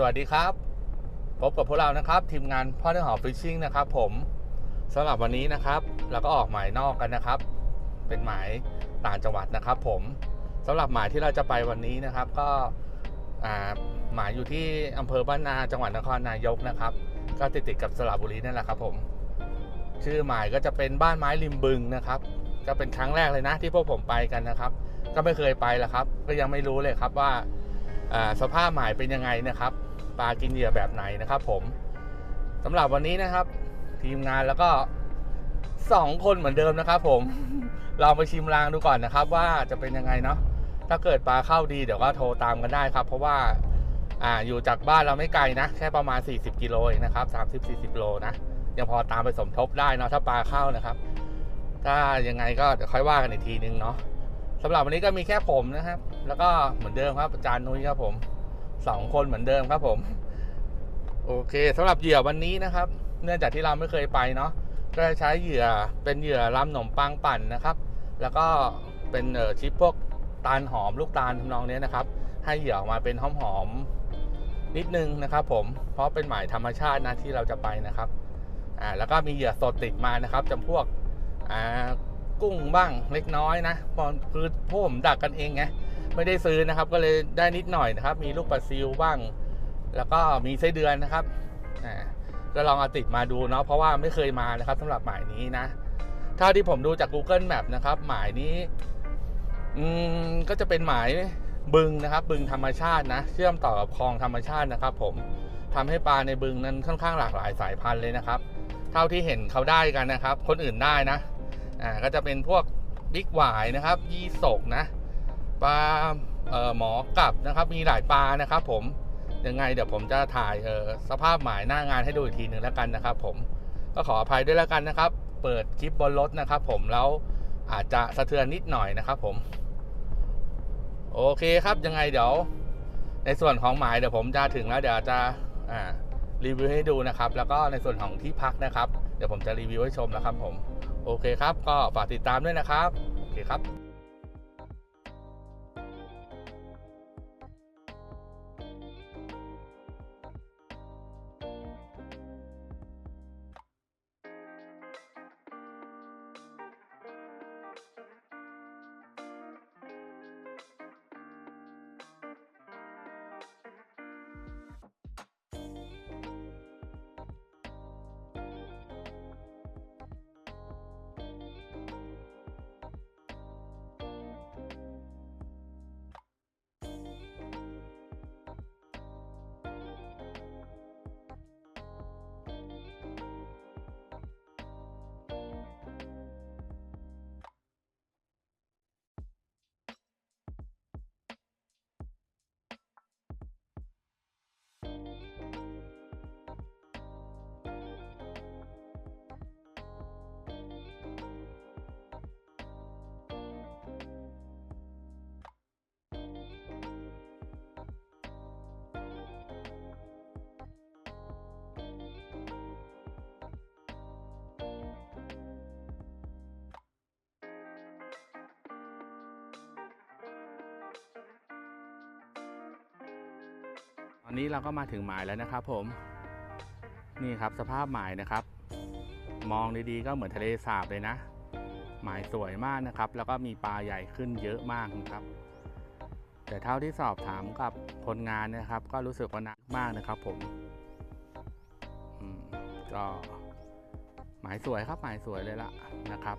สวัสดีครับพบกับพวกเรานะครับ ทีมงานพ่อเนื้อหอมฟิชชิ่งนะครับ ผมสำหรับวันนี้นะครับเราก็ออกหมายนอกกันนะครับ เป็นหมายต่างจังหวัดนะครับ ผมสำหรับหมายที่เราจะไปวันนี้นะครับ ก็หมายอยู่ที่อำเภอบ้านนาจังหวัดนครนายกนะครับ ก็ติดติดกับสระบุรีนั่นแหละครับ ผม ชื่อหมายก็จะเป็นบ้านไม้ริมบึงนะครับ ก็เป็นครั้งแรกเลยนะที่พวกผมไปกันนะครับ ก็ไม่เคยไปละครับ ก็ยังไม่รู้เลยครับว่าสภาพหมายเป็นยังไงนะครับ ปลากินเหยื่อแบบไหนนะครับ ผมสำหรับวันนี้นะครับ ทีมงานแล้วก็สองคนเหมือนเดิมนะครับผมลองไปชิมรางดูก่อนนะครับ ว่าจะเป็นยังไงเนาะถ้าเกิดปลาเข้าดีเดี๋ยวก็โทรตามกันได้ครับ เพราะว่าอ่าอยู่จากบ้านเราไม่ไกลนะ แค่ประมาณ 40กิโลนะครับ30-40โลนะยังพอตามไปสมทบได้เนาะถ้าปลาเข้านะครับ ถ้ายังไงก็เดี๋ยวค่อยว่ากันอีกทีนึงเนาะสำหรับวันนี้ก็มีแค่ผมนะครับ แล้วก็เหมือนเดิมครับอาจารย์นุ้ยครับผม สองคนเหมือนเดิมครับผม โอเคสำหรับเหยื่อวันนี้นะครับ เนื่องจากที่เราไม่เคยไปเนาะก็จะใช้เหยื่อเป็นเหยื่อลำหนมปังปั่นนะครับ แล้วก็เป็นเออชิปพวกตาลหอมลูกตาลทำนองนี้นะครับ ให้เหยื่อออกมาเป็นหอมหอมนิดนึงนะครับ ผมเพราะเป็นหมายธรรมชาตินะที่เราจะไปนะครับอ่าแล้วก็มีเหยื่อสดติดมานะครับจำพวกอ่ากุ้งบ้างเล็กน้อยนะพราะคือพวกผมดักกันเองไง ไม่ได้ซื้อนะครับ ก็เลยได้นิดหน่อยนะครับ มีลูกปลาซิวบ้าง แล้วก็มีไส้เดือนนะครับอ่าก็ลองเอาติดมาดูเนาะเพราะว่าไม่เคยมานะครับสำหรับหมายนี้นะเท่าที่ผมดูจาก Google Map นะครับ หมายนี้ อืมก็จะเป็นหมายบึงนะครับ บึงธรรมชาตินะ เชื่อมต่อกับคลองธรรมชาตินะครับ ผมทำให้ปลาในบึงนั้นค่อนข้างหลากหลายสายพันธุ์เลยนะครับ เท่าที่เห็นเขาได้กันนะครับ คนอื่นได้นะ อ่าก็จะเป็นพวกบิ๊กหวายนะครับ ยี่สกนะ ปลาหมอกลับนะครับ มีหลายปลานะครับ ผมยังไง เดี๋ยวผมจะถ่ายเออสภาพหมายหน้างานให้ดูอีกทีหนึ่งแล้วกันนะครับ ผมก็ขออภัยด้วยแล้วกันนะครับ เปิดคลิปบนรถนะครับ ผมแล้วอาจจะสะเทือนนิดหน่อยนะครับ ผม โอเคครับยังไงเดี๋ยว ในส่วนของหมายเดี๋ยวผมจะถึงแล้วเดี๋ยวจะอ่ารีวิวให้ดูนะครับ แล้วก็ในส่วนของที่พักนะครับ เดี๋ยวผมจะรีวิวให้ชมนะครับ ผม โอเคครับ ก็ฝากติดตามด้วยนะครับ โอเคครับ อนนี้เราก็มาถึงหมายแล้วนะครับ ผม นี่ครับสภาพหมายนะครับ มองดีๆก็เหมือนทะเลสาบเลยนะ หมายสวยมากนะครับ แล้วก็มีปลาใหญ่ขึ้นเยอะมากนะครับ แต่เท่าที่สอบถามกับคนงานนะครับ ก็รู้สึกว่าหนักมากนะครับ ผมก็หมายสวยครับหมายสวยเลยละนะครับ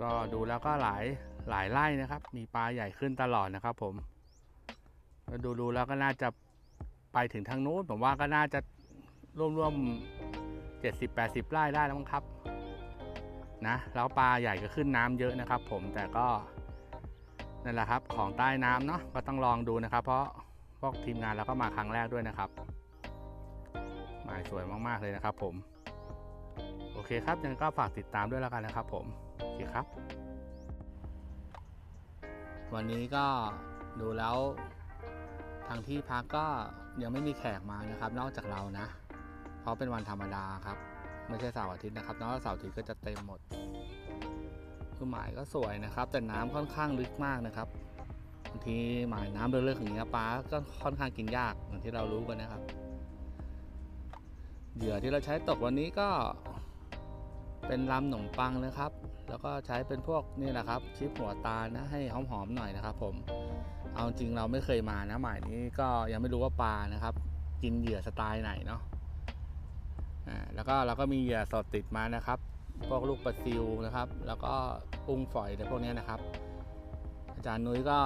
ก็ดูแล้วก็หลายหลายไร่นะครับ มีปลาใหญ่ขึ้นตลอดนะครับ ผม ดูดูแล้วก็น่าจะไปถึงทางนู้นผมว่าก็น่าจะร่วมร่วมเจ็ดสิบแปดสิบไร่ได้แล้วมั้งครับ นะแล้วปลาใหญ่ก็ขึ้นน้ำเยอะนะครับ ผมแต่ก็นั่นแหละครับของใต้น้ำเนาะก็ต้องลองดูนะครับ เพราะพวกทีมงานเราก็มาครั้งแรกด้วยนะครับหมายสวยมากๆเลยนะครับ ผม โอเคครับยังก็ฝากติดตามด้วยแล้วกันนะครับ ผมโอเคครับ วันนี้ก็ดูแล้ว ทางที่พักก็ยังไม่มีแขกมานะครับ นอกจากเรานะ เพราะเป็นวันธรรมดาครับ ไม่ใช่เสาร์อาทิตย์นะครับนอกจากเสาร์อาทิตย์ก็จะเต็มหมดคือหมายก็สวยนะครับ แต่น้ำค่อนข้างลึกมากนะครับบางทีหมายน้ำเลือกๆอย่างเงี้ปลาก็ค่อนข้างกินยากอย่างที่เรารู้กันนะครับ เหยื่อที่เราใช้ตกวันนี้ก็เป็นลำขนมปังนะครับ แล้วก็ใช้เป็นพวกนี่แหละครับชิปหัวตาลนะให้หอมๆหน่อยนะครับ ผมเอาจริงเราไม่เคยมานะหมายนี้ก็ยังไม่รู้ว่าปลานะครับ กินเหยื่อสไตล์ไหนเนาะอ่าแล้วก็เราก็มีเหยื่อสดติดมานะครับ พวกลูกปลาซิวนะครับ แล้วก็ปุ้งฝอยในพวกนี้นะครับ อาจารย์นุ้ยก็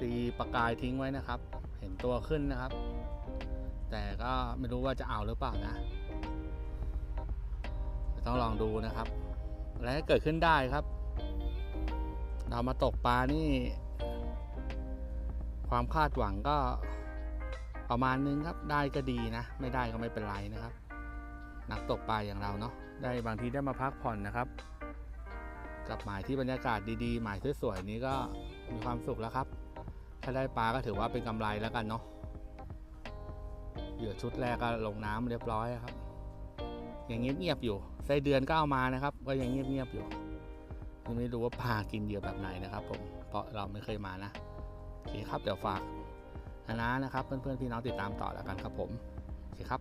ตีปากกายทิ้งไว้นะครับ เห็นตัวขึ้นนะครับ แต่ก็ไม่รู้ว่าจะเอาหรือเปล่านะต้องลองดูนะครับ อะไรก็เกิดขึ้นได้ครับ เรามาตกปลานี่ ความคาดหวังก็ประมาณนึงครับ ได้ก็ดีนะ ไม่ได้ก็ไม่เป็นไรนะครับ นักตกปลาอย่างเราเนาะได้บางทีได้มาพักผ่อนนะครับ กับหมายที่บรรยากาศดีๆ หมายสวยๆนี้ก็มีความสุขแล้วครับ ถ้าได้ปลาก็ถือว่าเป็นกำไรแล้วกันเนาะเหยื่อชุดแรกก็ลงน้ำเรียบร้อยครับ ยังเงียบๆอยู่ไส้เดือนก็เอามานะครับ ก็ยังเงียบๆอยู่ยังไม่รู้ว่าปลากินเหยื่อแบบไหนนะครับผมเพราะเราไม่เคยมานะโอเคครับเดี๋ยวฝากนะนะนะครับเพื่อนๆพี่น้องติดตามต่อแล้วกันครับผมโอเคครับ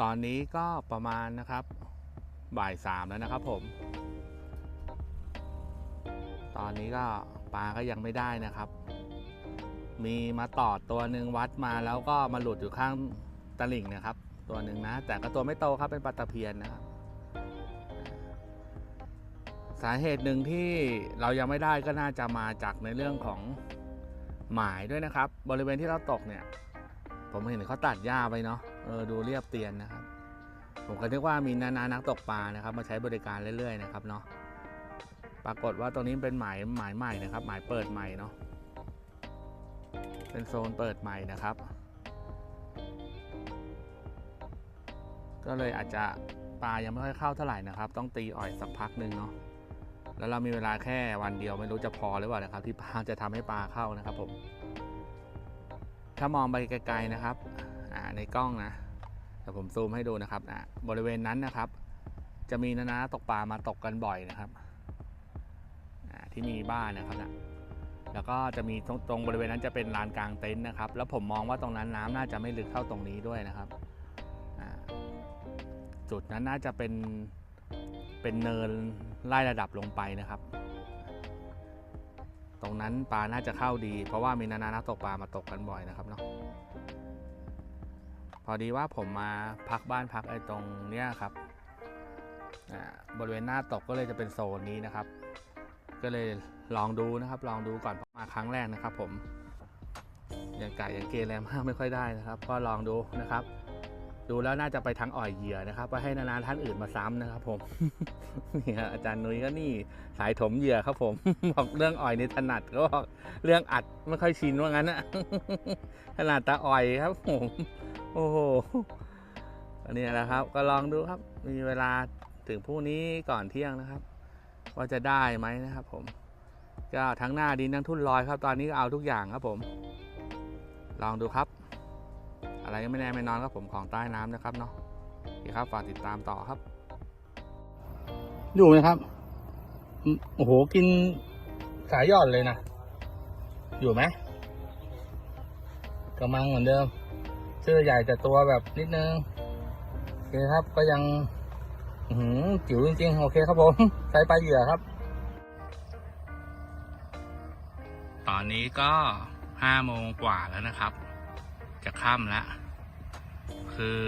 ตอนนี้ก็ประมาณนะครับบ่ายสามแล้วนะครับผม ตอนนี้ก็ปลาก็ยังไม่ได้นะครับ มีมาตอดตัวหนึ่งวัดมาแล้วก็มาหลุดอยู่ข้างตลิ่งนะครับ ตัวหนึ่งนะ แต่ก็ตัวไม่โตครับเป็นปลาตะเพียนนะครับ สาเหตุหนึ่งที่เรายังไม่ได้ก็น่าจะมาจากในเรื่องของหมายด้วยนะครับ บริเวณที่เราตกเนี่ย ผมเห็นเขาตัดหญ้าไปเนาะเออดูเรียบเตียนนะครับ ผมก็นึกว่ามีนานานักตกปลานะครับ มาใช้บริการเรื่อยๆนะครับเนาะปรากฏว่าตรงนี้เป็นหมายหมายใหม่นะครับ หมายเปิดใหม่เนาะ เป็นโซนเปิดใหม่นะครับ ก็เลยอาจจะปลายังไม่ค่อยเข้าเท่าไหร่นะครับ ต้องตีอ่อยสักพักหนึ่งเนาะแล้วเรามีเวลาแค่วันเดียวไม่รู้จะพอหรือเปล่านะครับ ที่ปลาจะทำให้ปลาเข้านะครับ ผม ถ้ามองไปไกลๆนะครับในกล้องนะเดี๋ยวผมซูมให้ดูนะครับอ่าบริเวณนั้นนะครับ จะมีนานาตกปลามาตกกันบ่อยนะครับที่มีบ้านนะครับนะ แล้วก็จะมีตรงตรงบริเวณนั้นจะเป็นลานกลางเต็นท์นะครับ แล้วผมมองว่าตรงนั้นน้ำน่าจะไม่ลึกเท่าตรงนี้ด้วยนะครับ จุดนั้นน่าจะเป็นเป็นเนินไล่ระดับลงไปนะครับ ตรงนั้นปลาน่าจะเข้าดี เพราะว่ามีนานานักตกปลามาตกกันบ่อยนะครับเนาะพอดีว่าผมมาพักบ้านพักไอ้ตรงเนี้ยครับบริเวณหน้าตกก็เลยจะเป็นโซนนี้นะครับ ก็เลยลองดูนะครับ ลองดูก่อนมาครั้งแรกนะครับ ผมอย่างไก่อย่างเกลแรมากไม่ค่อยได้นะครับ ก็ลองดูนะครับ ดูแล้วน่าจะไปทางอ่อยเหยื่อนะครับว่าให้นานาท่านอื่นมาซ้ำนะครับ ผมนี่ครับอาจารย์นุ้ยก็นี่สายถมเหยื่อครับ ผมบอกเรื่องอ่อยในถนัดก็บอกเรื่องอัดไม่ค่อยชินว่างั้นนะขนาดตาอ่อยครับ ผม โอ้โหอันนี้แหละครับ ก็ลองดูครับ มีเวลาถึงพรุ่งนี้ก่อนเที่ยงนะครับ ว่าจะได้ไหมนะครับผมก็ทั้งหน้าดินทั้งทุ่นลอยครับ ตอนนี้ก็เอาทุกอย่างครับผม ลองดูครับ อะไรก็ไม่แน่ไม่นอนครับผมของใต้น้ำนะครับเนาะโอเครับฝากติดตามต่อครับ อยู่ไหมครับ โอ้โหกินสายหย่อนเลยนะ อยู่ไหมกำลังเหมือนเดิมเสื้อใหญ่แต่ตัวแบบนิดนึงโอเคครับก็ยัง จิ๋วจริงๆ โอเคครับผมใช้ปลาเหยื่อครับ ตอนนี้ก็ห้าโมงกว่าแล้วนะครับ จะค่ำแล้ว คือ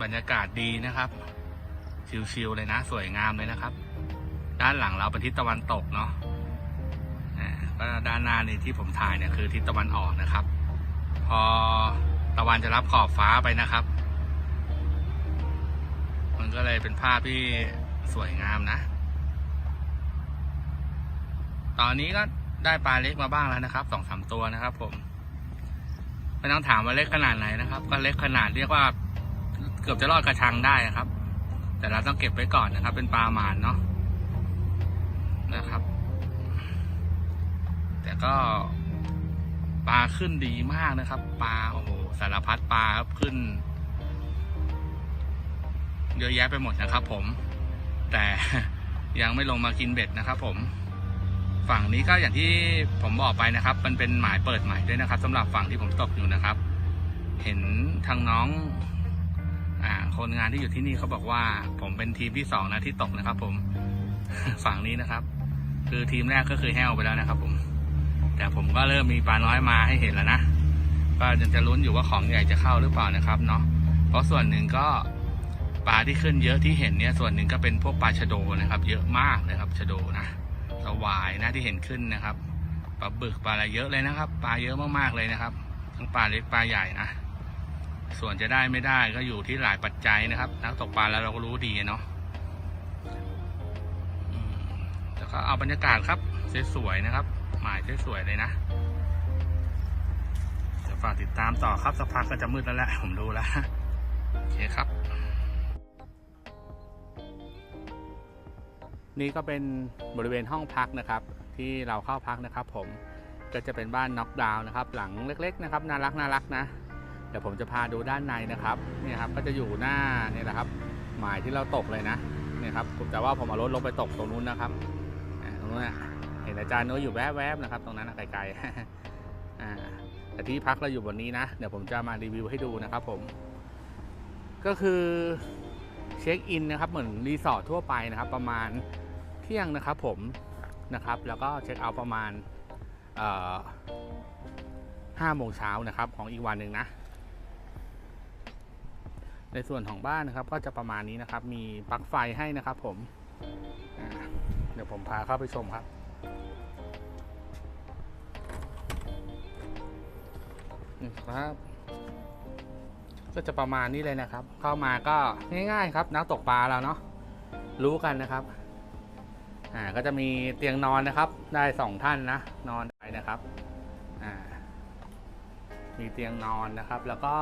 บรรยากาศดีนะครับ ชิวๆเลยนะ สวยงามเลยนะครับ ด้านหลังเราเป็นทิศตะวันตกเนาะก็ด้านหน้านี่ที่ผมถ่ายเนี่ยคือทิศตะวันออกนะครับ พอตะวันจะรับขอบฟ้าไปนะครับ มันก็เลยเป็นภาพที่สวยงามนะ ตอนนี้ก็ได้ปลาเล็กมาบ้างแล้วนะครับสองสามตัวนะครับ ผมไม่ต้องถามว่าเล็กขนาดไหนนะครับ ก็เล็กขนาดเรียกว่า เกือบจะรอดกระชังได้นะครับ แต่เราต้องเก็บไว้ก่อนนะครับ เป็นปลาหมานเนาะนะครับ แต่ก็ปลาขึ้นดีมากนะครับ ปลาโอ้โหสารพัดปลาครับขึ้น เยอะแยะไปหมดนะครับผม แต่ยังไม่ลงมากินเบ็ดนะครับผม ฝั่งนี้ก็อย่างที่ผมบอกไปนะครับ มันเป็นหมายเปิดใหม่ด้วยนะครับสำหรับฝั่งที่ผมตกอยู่นะครับ เห็นทางน้องอ่าคนงานที่อยู่ที่นี่เขาบอกว่า ผมเป็นทีมที่สองนะที่ตกนะครับ ผม ฝั่งนี้นะครับ คือทีมแรกก็คือแห้วไปแล้วนะครับ ผม แต่ผมก็เริ่มมีปลาน้อยมาให้เห็นแล้วนะก็ยังจะลุ้นอยู่ว่าของใหญ่จะเข้าหรือเปล่านะครับเนาะเพราะส่วนหนึ่งก็ ลาที่ขึ้นเยอะที่เห็นเนี่ยส่วนหนึ่งก็เป็นพวกปลาชะโดนะครับ เยอะมากเลยครับชะโดนะสวายนะที่เห็นขึ้นนะครับปลาบึกปลาอะไรเยอะเลยนะครับ ปลาเยอะมากๆเลยนะครับ ทั้งปลาเล็กปลาใหญ่นะส่วนจะได้ไม่ได้ก็อยู่ที่หลายปัจจัยนะครับ นักตกปลาแล้วเราก็รู้ดีเนาะแล้วก็เอาบรรยากาศครับสวยๆนะครับ หมายสวยๆเลยนะจะฝากติดตามต่อครับสักพักก็จะมืดแล้วแหละผมดูแล้วโอเคครับ นี่ก็เป็นบริเวณห้องพักนะครับ ที่เราเข้าพักนะครับ ผมก็จะเป็นบ้านน็อกดาวน์นะครับ หลังเล็ก ๆ นะครับน่ารักน่ารักนะเดี๋ยวผมจะพาดูด้านในนะครับนี่ครับก็จะอยู่หน้าเนี่ยนะครับ หมายที่เราตกเลยนะนี่ครับแต่ว่าผมเอารถลงไปตกตรงนู้นนะครับตรงนู้นเห็นอาจารย์นุ้ยอยู่แวบๆนะครับ ตรงนั้นไกลๆอ่าแต่ที่พักเราอยู่บนนี้นะเดี๋ยวผมจะมารีวิวให้ดูนะครับ ผม ก็คือเช็คอินนะครับเหมือนรีสอร์ททั่วไปนะครับ ประมาณ ที่ยงนะครับผมนะครับ แล้วก็เช็คเอาท์ประมาณห้าโมงเช้านะครับของอีกวันหนึ่งนะ ในส่วนของบ้านนะครับ ก็จะประมาณนี้นะครับ มีปลั๊กไฟให้นะครับ ผมเดี๋ยวผมพาเข้าไปชมครับนี่ครับก็จะประมาณนี้เลยนะครับ เข้ามาก็ง่าย ๆ ครับนักตกปลาเราเนาะรู้กันนะครับ อ่าก็จะมีเตียงนอนนะครับ ได้สองท่านนะ นอนได้นะครับอ่ามีเตียงนอนนะครับ แล้วก็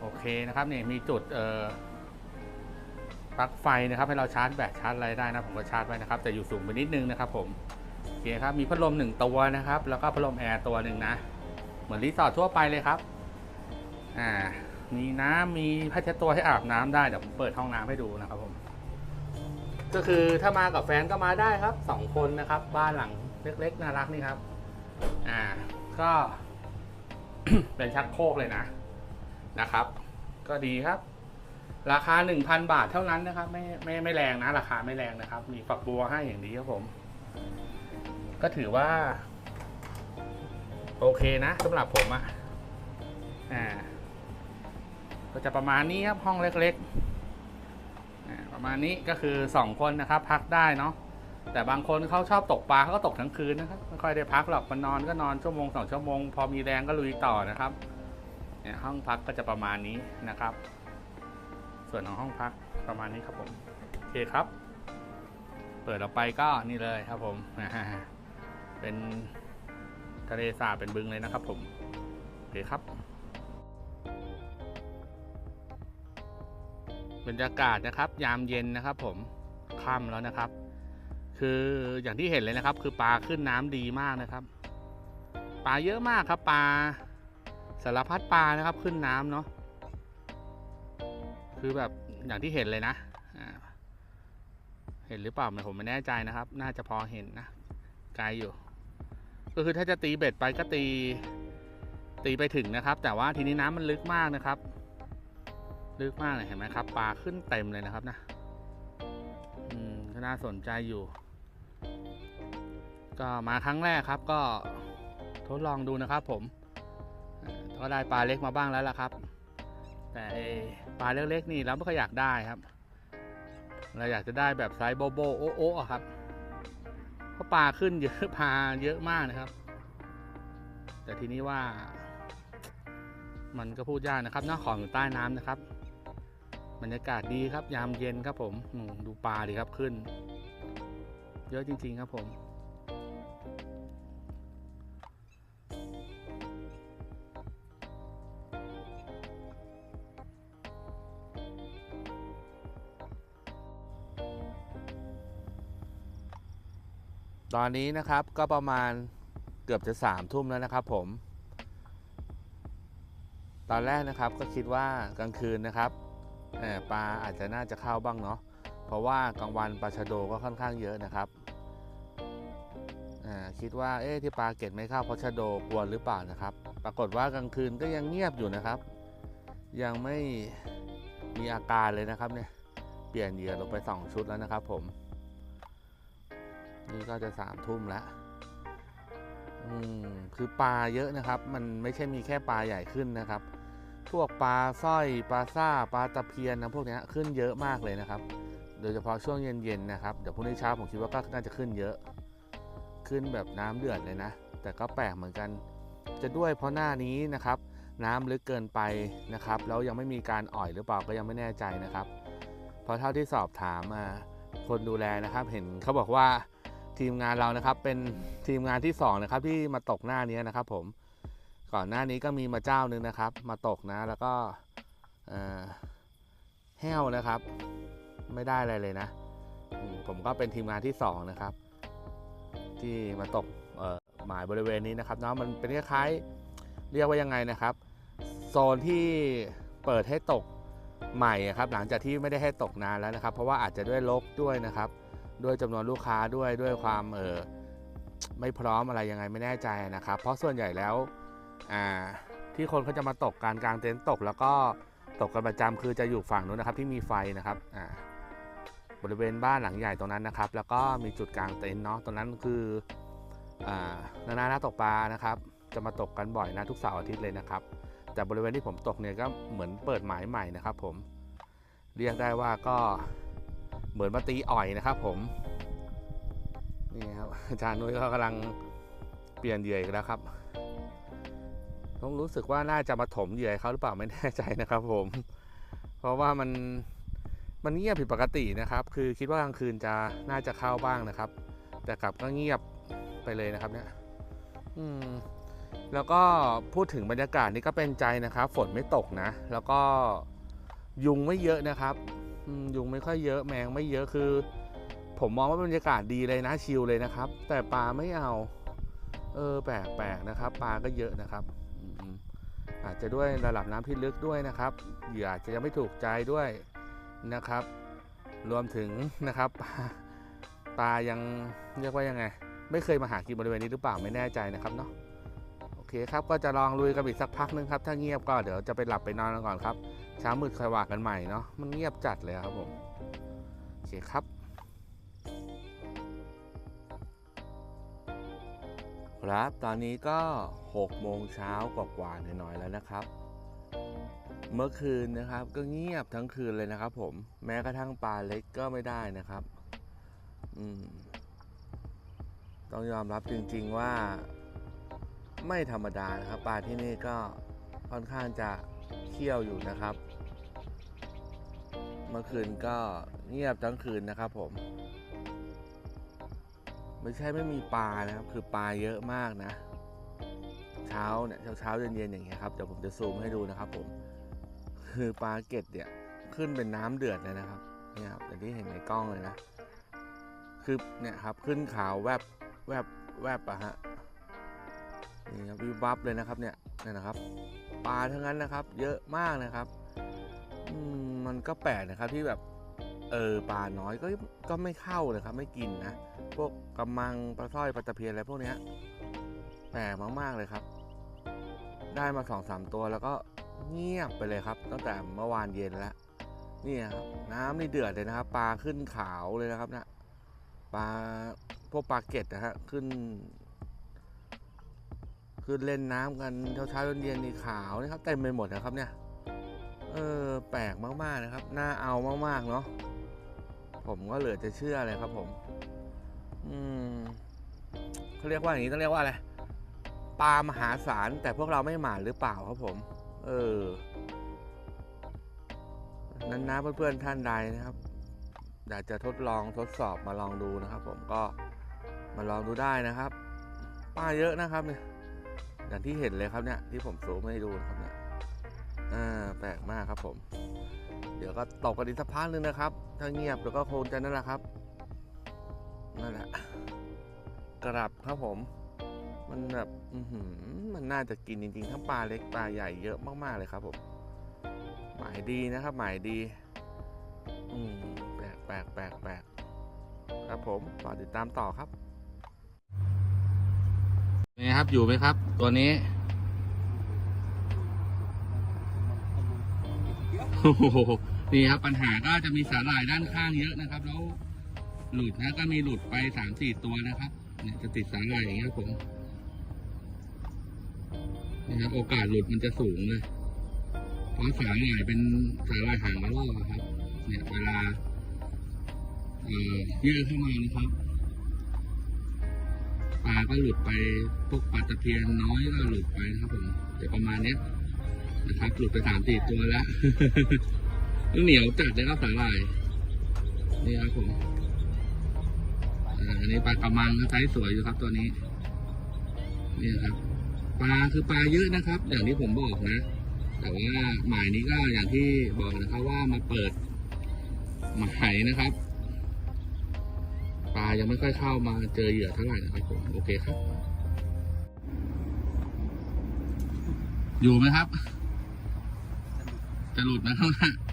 โอเคนะครับเนี่ยมีจุดเอ่อปลั๊กไฟนะครับให้เราชาร์จแบตชาร์จอะไรได้นะผมก็ชาร์จไว้นะครับแต่อยู่สูงไปนิดนึงนะครับ ผมโอเคครับมีพัดลมหนึ่งตัวนะครับ แล้วก็พัดลมแอร์ตัวหนึ่งนะ เหมือนรีสอร์ททั่วไปเลยครับอ่ามีน้ำมีผ้าเช็ดตัวให้อาบน้ำได้เดี๋ยวผมเปิดห้องน้ำให้ดูนะครับผม ก็คือถ้ามากับแฟนก็มาได้ครับสองคนนะครับ บ้านหลังเล็กๆน่ารักนี่ครับ อ่า ก็ เป็นชักโครกเลยนะนะครับ ก็ดีครับ ราคา 1,000 บาทเท่านั้นนะครับ ไม่ไม่ไม่แรงนะ ราคาไม่แรงนะครับ มีฝักบัวให้อย่างดีครับผม ก็ถือว่า โอเคนะสำหรับผมอะอ่าก็จะประมาณนี้ครับห้องเล็ก ๆ ประมาณนี้ก็คือสองคนนะครับ พักได้เนาะแต่บางคนเขาชอบตกปลาเขาก็ตกทั้งคืนนะครับไม่ค่อยได้พักหรอกมันนอนก็นอนชั่วโมงสองชั่วโมง พอมีแรงก็ลุยต่อนะครับเนี่ยห้องพักก็จะประมาณนี้นะครับ ส่วนของห้องพักประมาณนี้ครับผมโอเคครับ เปิดออกไปก็นี่เลยครับผมเป็นทะเลสาบเป็นบึงเลยนะครับผมโอเคครับ บรรยากาศนะครับ ยามเย็นนะครับผมค่ำแล้วนะครับ คืออย่างที่เห็นเลยนะครับ คือปลาขึ้นน้ำดีมากนะครับ ปลาเยอะมากครับ ปลาสารพัดปลานะครับขึ้นน้ำเนาะคือแบบอย่างที่เห็นเลยนะเห็นหรือเปล่าผมไม่แน่ใจนะครับ น่าจะพอเห็นนะไกลอยู่ ก็คือถ้าจะตีเบ็ดไปก็ตี ตีไปถึงนะครับ แต่ว่าทีนี้น้ำมันลึกมากนะครับ ลึกมากเลยเห็นไหมครับปลาขึ้นเต็มเลยนะครับนะอืมก็น่าสนใจอยู่ ก็มาครั้งแรกครับ ก็ทดลองดูนะครับ ผมก็ได้ปลาเล็กมาบ้างแล้วล่ะครับ แต่ปลาเล็กๆนี่เราไม่ค่อยอยากได้ครับ เราอยากจะได้แบบไซส์โบโบโอโอะอครับเพราะปลาขึ้นเยอะปลาเยอะมากนะครับ แต่ทีนี้ว่า มันก็พูดยากนะครับนอกของอยู่ใต้น้ำนะครับ บรรยากาศดีครับยามเย็นครับผมดูปลาดีครับขึ้น เยอะจริง ๆ ครับผม ตอนนี้นะครับก็ประมาณเกือบจะสามทุ่มแล้วนะครับผม ตอนแรกนะครับก็คิดว่ากลางคืนนะครับ ปลาอาจจะน่าจะเข้าบ้างเนาะเพราะว่ากลางวันปลาชะโดก็ค่อนข้างเยอะนะครับคิดว่าเอ๊ะที่ปลาเก็ตไม่เข้าเพราะชะโดกวนหรือเปล่านะครับ ปรากฏว่ากลางคืนก็ยังเงียบอยู่นะครับ ยังไม่มีอาการเลยนะครับเนี่ยเปลี่ยนเหยื่อลงไปสองชุดแล้วนะครับ ผมนี่ก็จะสามทุ่มแล้วอืมคือปลาเยอะนะครับ มันไม่ใช่มีแค่ปลาใหญ่ขึ้นนะครับ พวกปลาสร้อยปลาซ่าปลาตะเพียนนะพวกนี้ขึ้นเยอะมากเลยนะครับ โดยเฉพาะช่วงเย็นๆนะครับเดี๋ยวพรุ่งนี้เช้าผมคิดว่าก็น่าจะขึ้นเยอะ ขึ้นแบบน้ำเดือดเลยนะ แต่ก็แปลกเหมือนกัน จะด้วยเพราะหน้านี้นะครับ น้ำลึกเกินไปนะครับแล้วยังไม่มีการอ่อยหรือเปล่าก็ยังไม่แน่ใจนะครับเพราะเท่าที่สอบถามมาคนดูแลนะครับ เห็นเขาบอกว่าทีมงานเรานะครับเป็นทีมงานที่สองนะครับที่มาตกหน้านี้นะครับผม ก่อนหน้านี้ก็มีมาเจ้านึงนะครับ มาตกนะแล้วก็เอ่อแห้วนะครับ ไม่ได้อะไรเลยนะ ผมก็เป็นทีมงานที่สองนะครับ ที่มาตกหมายบริเวณนี้นะครับเนาะมันเป็นคล้ายๆเรียกว่ายังไงนะครับ โซนที่เปิดให้ตกใหม่ครับหลังจากที่ไม่ได้ให้ตกนานแล้วนะครับ เพราะว่าอาจจะด้วยลกด้วยนะครับ ด้วยจำนวนลูกค้าด้วยด้วยความเออไม่พร้อมอะไรยังไงไม่แน่ใจนะครับ เพราะส่วนใหญ่แล้ว อ่าที่คนเขาจะมาตกการกลางเต็นท์ตก แล้วก็ตกกันประจำคือจะอยู่ฝั่งนู้นนะครับ ที่มีไฟนะครับอ่าบริเวณบ้านหลังใหญ่ตรงนั้นนะครับ แล้วก็มีจุดกลางเต็นท์เนาะตรงนั้นคืออ่านานานักตกปลานะครับ จะมาตกกันบ่อยนะทุกเสาร์อาทิตย์เลยนะครับ แต่บริเวณที่ผมตกเนี่ยก็เหมือนเปิดหมายใหม่นะครับ ผมเรียกได้ว่าก็เหมือนมาตีอ่อยนะครับ ผมนี่ครับอาจารย์นุ้ยก็กำลังเปลี่ยนเหยื่ออีกแล้วครับ ต้องรู้สึกว่าน่าจะมาถมเหยื่อเขาหรือเปล่าไม่แน่ใจนะครับ ผม เพราะว่ามันมันเงียบผิดปกตินะครับ คือคิดว่ากลางคืนจะน่าจะเข้าบ้างนะครับ แต่กลับก็เงียบไปเลยนะครับ เนี่ย อืม แล้วก็พูดถึงบรรยากาศนี่ก็เป็นใจนะครับ ฝนไม่ตกนะ แล้วก็ยุงไม่เยอะนะครับยุงไม่ค่อยเยอะแมงไม่เยอะคือ ผมมองว่าบรรยากาศดีเลยนะชิลเลยนะครับ แต่ปลาไม่เอา เออแปลกแปลกนะครับ ปลาก็เยอะนะครับ อาจจะด้วยระดับน้ำที่ลึกด้วยนะครับเหยื่ออาจจะยังไม่ถูกใจด้วยนะครับ รวมถึงนะครับปลายังเรียกว่ายังไง ไม่เคยมาหากินบริเวณนี้หรือเปล่าไม่แน่ใจนะครับเนาะโอเคครับก็จะลองลุยกันอีกสักพักนึงครับ ถ้าเงียบก็เดี๋ยวจะไปหลับไปนอนกันก่อนครับเช้ามืดค่อยว่ากันใหม่เนาะมันเงียบจัดเลยครับผมโอเคครับ ครับ ตอนนี้ก็ 6 โมงเช้ากว่าๆหน่อยๆแล้วนะครับ เมื่อคืนนะครับก็เงียบทั้งคืนเลยนะครับ ผมแม้กระทั่งปลาเล็กก็ไม่ได้นะครับ อืม ต้องยอมรับจริง ๆว่า ไม่ธรรมดานะครับ ปลาที่นี่ก็ค่อนข้างจะเขี้ยวอยู่นะครับ เมื่อคืนก็เงียบทั้งคืนนะครับ ผม ไม่ใช่ไม่มีปลานะครับ คือปลาเยอะมากนะ เช้าเนี่ยเช้าเช้าๆเย็นๆอย่างเงี้ยครับเดี๋ยวผมจะซูมให้ดูนะครับ ผม คือปลาเก็ดเนี่ยขึ้นเป็นน้ำเดือดเลยนะครับ เนี่ยครับอย่างที่เห็นในกล้องเลยนะ คือเนี่ยครับขึ้นขาวแวบแวบแวบอะฮะนี่ครับวิบวับเลยนะครับเนี่ยนี่นะครับปลาทั้งนั้นนะครับ เยอะมากนะครับอืมมันก็แปลกนะครับที่แบบ เออปลาน้อยก็ก็ไม่เข้าเลยครับ ไม่กินนะ พวกกำมังปลาสร้อยปลาตะเพียนอะไรพวกเนี้ยแปลกมากๆเลยครับ ได้มาสองสามตัวแล้วก็เงียบไปเลยครับ ตั้งแต่เมื่อวานเย็นแล้วนี่ครับน้ำนี่เดือดเลยนะครับปลาขึ้นขาวเลยนะครับเนะปลาพวกปลาเก็ดนะฮะขึ้นคือเล่นน้ำกันเช้าเช้าๆเย็นๆนี่ขาวนะครับเต็มไปหมดนะครับเนี่ยเออแปลกมากๆนะครับน่าเอามากๆเนาะ ผมก็เหลือจะเชื่อเลยครับผม อืมเขาเรียกว่าอย่างนี้ต้องเรียกว่าอะไรปลามหาศาลแต่พวกเราไม่หมานหรือเปล่าครับผม เออ นั้นนะเพื่อนๆท่านใดนะครับ อยากจะทดลองทดสอบมาลองดูนะครับ ผมก็มาลองดูได้นะครับปลาเยอะนะครับเนี่ยอย่างที่เห็นเลยครับเนี่ย ที่ผมซูมให้ดูนะครับเนี่ยอ่าแปลกมากครับผม ดี๋ยวก็ตกกันอีกสักพักนึงนะครับ ถ้าเงียบเดี๋ยวก็คงจะนั่นแหละครับ นั่นแหละ กลับครับผม มันแบบมันน่าจะกินจริงๆ ทั้งปลาเล็กปลาใหญ่เยอะมากๆเลยครับผม หมายดีนะครับ หมายดี อืมแปลกแปลกแปลกแปลกครับผมฝากติดตามต่อครับนี่ครับอยู่ไหมครับ ตัวนี้ โอ้โหนี่ครับปัญหาก็จะมีสาหร่ายด้านข้างเยอะนะครับ แล้วหลุดนะก็มีหลุดไปสามสี่ตัวนะครับ เนี่ยจะติดสาหร่ายอย่างเงี้ยผมนี่ครับโอกาสหลุดมันจะสูงเลยเพราะสาหร่ายเป็นสาหร่ายหางกระรอกอะครับ เนี่ยเวลาเอ่อเยอะเข้ามานะครับปลาก็หลุดไปพวกปลาตะเพียนน้อยก็หลุดไปนะครับผมจะประมาณเนี้ย นะครับ หลุดไปสามสี่ตัวแล้ว เหนียวจัดเลยครับสาหร่าย นี่ครับผมอันนี้ปลากระมังก็ไซส์สวยอยู่ครับตัวนี้ นี่ครับ ปลาคือปลาเยอะนะครับ อย่างที่ผมบอกนะ แต่ว่าหมายนี้ก็อย่างที่บอกนะครับว่ามาเปิดหมายนะครับ ปลายังไม่ค่อยเข้ามาเจอเหยื่อเท่าไหร่นะครับผมโอเคครับ อยู่ไหมครับ จะหลุดนะครับ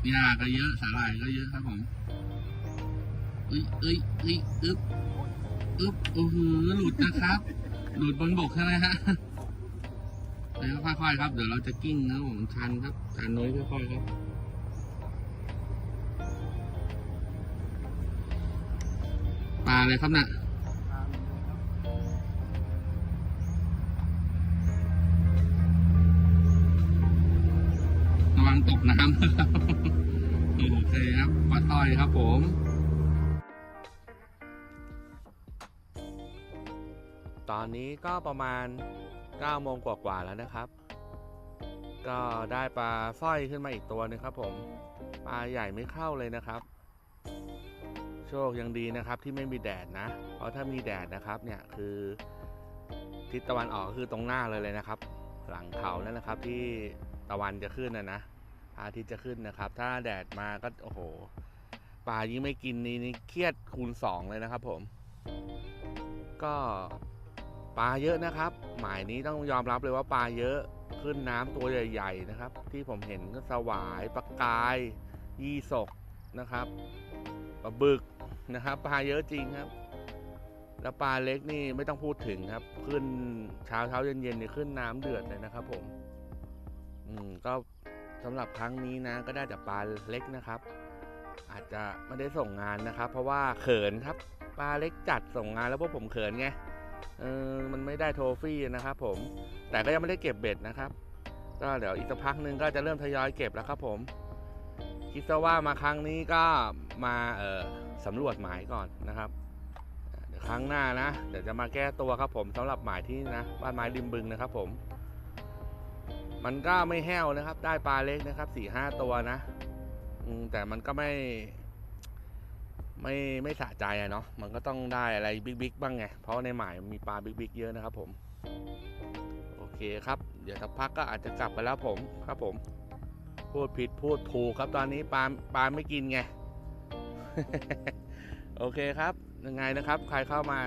หญ้าก็เยอะสาหร่ายก็เยอะครับผมเอ้ยเอ้ยเอ้ยอึ๊บอึ๊บโอ้โหหลุดนะครับ หลุดบนบกใช่ไหมฮะเดี๋ยวค่อยๆครับ เดี๋ยวเราจะกิ้งนะผมชันครับชันน้อยค่อยๆครับปลาอะไรครับน่ะระ ตกน้ำนะครับโอเคครับปลาต้อยครับผมตอนนี้ก็ประมาณ9โมงกว่าๆแล้วนะครับ ก็ได้ปลาสร้อยขึ้นมาอีกตัวหนึงครับผมปลาใหญ่ไม่เข้าเลยนะครับ โชคยังดีนะครับที่ไม่มีแดดนะ เพราะถ้ามีแดดนะครับเนี่ยคือทิศตะวันออกคือตรงหน้าเลยเลยนะครับ หลังเขานั่นนะครับที่ตะวันจะขึ้นนะนะ อาทิตย์จะขึ้นนะครับ ถ้าแดดมาก็โอ้โหปลายิ่งไม่กินนี่นี่เครียดคูณสองเลยนะครับ ผม ก็ปลาเยอะนะครับ หมายนี้ต้องยอมรับเลยว่าปลาเยอะขึ้นน้ำตัวใหญ่ ๆ นะครับ ที่ผมเห็นก็สวายปลากาย ยี่สกนะครับปลาบึกนะครับ ปลาเยอะจริงครับ แล้วปลาเล็กนี่ไม่ต้องพูดถึงครับ ขึ้นเช้าเช้าเย็นเย็นๆนี่ขึ้นน้ำเดือดเลยนะครับ ผม อืมก็ สำหรับครั้งนี้นะก็ได้แต่ปลาเล็กนะครับ อาจจะไม่ได้ส่งงานนะครับ เพราะว่าเขินครับปลาเล็กจัดส่งงานแล้วพวกผมเขินไงเออมันไม่ได้โทฟี่นะครับผมแต่ก็ยังไม่ได้เก็บเบ็ดนะครับ ก็เดี๋ยวอีกสักพักหนึงก็จะเริ่มทยอยเก็บแล้วครับผมคิดซะว่ามาครั้งนี้ก็มาเออสำรวจหมายก่อนนะครับเดี๋ยวครั้งหน้านะ เดี๋ยวจะมาแก้ตัวครับผมสำหรับหมายที่นะบ้านไม้ริมบึงนะครับผม มันก็ไม่แห้วนะครับ ได้ปลาเล็กนะครับสี่ห้าตัวนะแต่มันก็ไม่ ไม่ไม่สะใจอะเนาะมันก็ต้องได้อะไรบิ๊กๆบ้างไงเพราะในหมายมีปลาบิ๊กๆเยอะนะครับผมโอเคครับ เดี๋ยวสักพักก็อาจจะกลับไปแล้วผมครับผม พูดผิดพูดถูกครับตอนนี้ปลาปลาไม่กินไงโอเคครับยังไงนะครับ ใครเข้ามา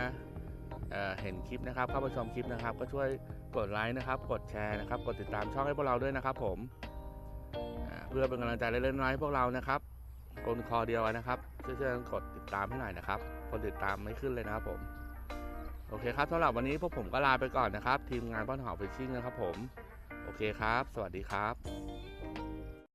เอ่อเห็นคลิปนะครับ เข้ามาชมคลิปนะครับ ก็ช่วย กดไลค์นะครับ กดแชร์นะครับ กดติดตามช่องให้พวกเราด้วยนะครับ ผมเพื่อเป็นกำลังใจเล็กๆน้อยๆให้พวกเรานะครับกดคอเดียวนะครับช่วยๆกดติดตามให้หน่อยนะครับกดติดตามไม่ขึ้นเลยนะครับผม โอเคครับสำหรับวันนี้พวกผมก็ลาไปก่อนนะครับ ทีมงานป้อนหอฟิชชิ่งนะครับผม โอเคครับ สวัสดีครับ